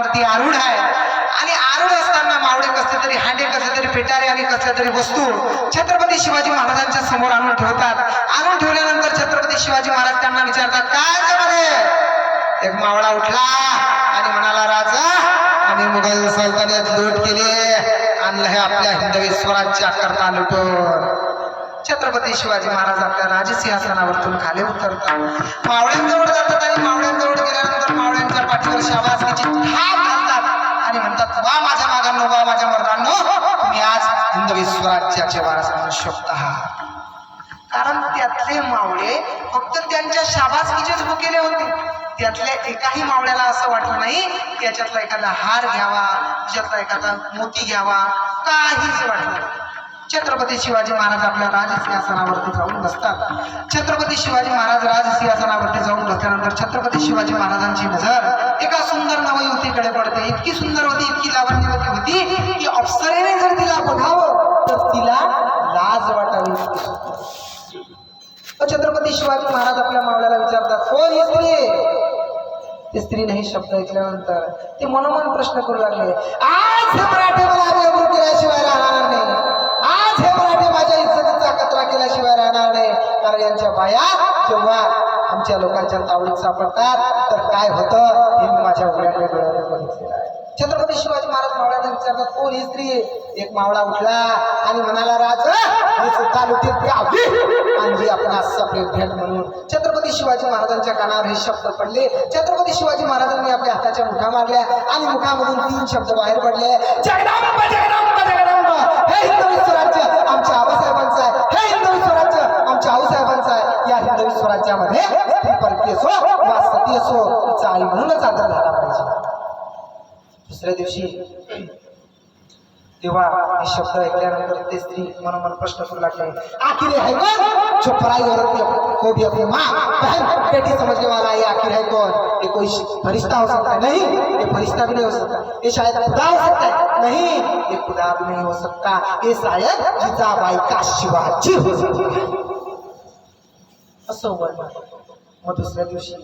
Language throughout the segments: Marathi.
वरती आरूढ आहे. आणि आरूढ असताना मावडे कसले तरी हांडे कसले तरी पिटारे आणि कसल्या तरी वस्तू छत्रपती शिवाजी महाराजांच्या समोर आणून ठेवतात. आणून ठेवल्यानंतर छत्रपती शिवाजी महाराज त्यांना विचारतात काय एक मावळा उठला आणि म्हणाला राजा आम्ही मुघल सल्तनत लूट केली. आणलं हे आपल्या हिंदवी स्वराज्या करता लुटून. छत्रपती शिवाजी महाराज आपल्या राजसिंहासनावरतून खाली उतरतात. मावळ्यांजवळ जातात आणि बांधवी स्वराज्याचे वारस म्हणू शकता कारण त्यातले मावळे फक्त त्यांच्या शाबासकीचेच भुकेले होते. त्यातल्या एकाही मावळ्याला असं वाटलं नाही त्याच्यातला एखादा हार घ्यावा त्याच्यातला एखादा मोती घ्यावा. काहीच वाटलं नाही. छत्रपती शिवाजी महाराज आपल्या राजसिंहासनावरती जाऊन बसतात. छत्रपती शिवाजी महाराज राजसिंहासनावरती जाऊन बसल्यानंतर छत्रपती शिवाजी महाराजांची नजर एका सुंदर नवयुवतीकडे पडते. इतकी सुंदर होती इतकी लावण्यवती होती की अप्सरेने जर तिला बघावं तर तिला लाज वाटावी छत्रपती शिवाजी महाराज आपल्या मावळ्याला विचारतात कोण ही स्त्री? ते स्त्री नाही शब्द ऐकल्यानंतर ते मनोमन प्रश्न करू लागले आज मराठे मला केल्याशिवाय राहणार नाही. हे मराठे माझ्या इज्जतीचा कचरा केल्याशिवाय राहणार नाही. कारण यांच्या बाया जेव्हा आमच्या लोकांच्या तावडीत सापडतात तर काय होतं हे मी माझ्या उघड्या डोळ्याने बघितलेलं आहे. छत्रपती शिवाजी महाराज मावळ्यांना विचारतात कोण ही स्त्री? एक मावळा उठला आणि म्हणाला राज मी गावली आणि आपण आपली भेट म्हणून. छत्रपती शिवाजी महाराजांच्या कानावर हे शब्द पडले. छत्रपती शिवाजी महाराजांनी आपल्या हाताच्या मुठा मारल्या आणि मुखामधून तीन शब्द बाहेर पडले. जगदांब जगदांब स्वराज्यामध्ये परकी असो वा सती असो तिचा आई म्हणूनच आदर झाला पाहिजे. दुसऱ्या दिवशी तेव्हा हे शब्द ऐकल्यानंतर ते स्त्री मनोमन प्रश्न करू लागले. आखिर है कौन जो पराई औरत को भी अपनी माँ बहन बेटी समझने वाला ये आखिर है कौन ये कोई फरिश्ता हो सकता है नहीं. ये फरिश्ता भी नहीं हो सकता ये शायद खुदा हो सकता है नहीं. ये खुदा भी नहीं हो सकता ये शायद जिजाबाई का शिवाजी हो सकता है असं वर्णन मग दुसऱ्या दिवशी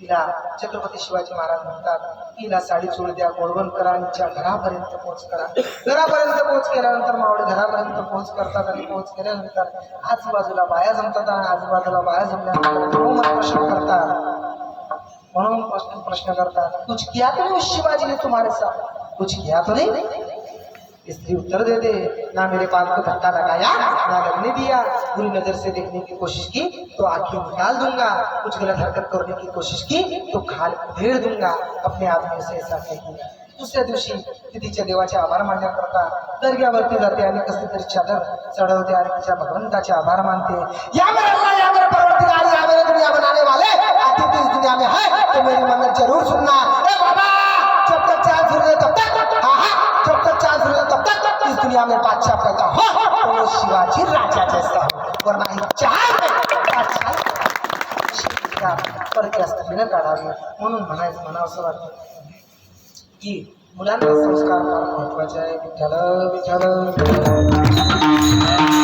तिला छत्रपती शिवाजी महाराज म्हणतात तिला साडी चोळ द्या गोळवणकरांच्या घरापर्यंत पोहोच करा. घरापर्यंत पोहोच केल्यानंतर मावळे घरापर्यंत पोहोच करतात आणि पोहोच केल्यानंतर आजूबाजूला बाया जमतात आणि आजूबाजूला बाया जमल्यानंतर म्हणून प्रश्न करतात. म्हणून प्रश्न प्रश्न करतात कुछ किया तो नहीं उस शिवाजी ने तुम्हारे साथ? कुछ किया तो नहीं स्त्री उत्तर दे दे। ना मेरे बाल को धक्का लगाया, ना लगने दिया। बुरी नज़र से देखने की कोशिश की तो आँखें निकाल दूँगा। कुछ गलत हरकत करने की कोशिश की तो खाल उधेड़ दूँगा। अपने आदमी से ऐसा दुसऱ्या दिवशी ती तिच्या देवाचे आभार मानण्याकरता दर्ग्यावरती जाते आणि कसली तरी चादर चढवते आणि तिच्या भगवंताचे आभार मानते। या मेरे अल्लाह या मेरे परवरदिगार दुनिया बनाने वाले। दुनिया में है तो मेरी मन्नत ज़रूर सुनना। तक इस दुनिया पैदा हो. तो शिवाजी राजा जैसा हो वरना चार बादशाह शिवच्या परक्या काढावी म्हणून म्हणायचं म्हणावं असं वाटतं. की मुलांना संस्कार फार महत्त्वाचे आहे. विठ्ठल विठ्ठल.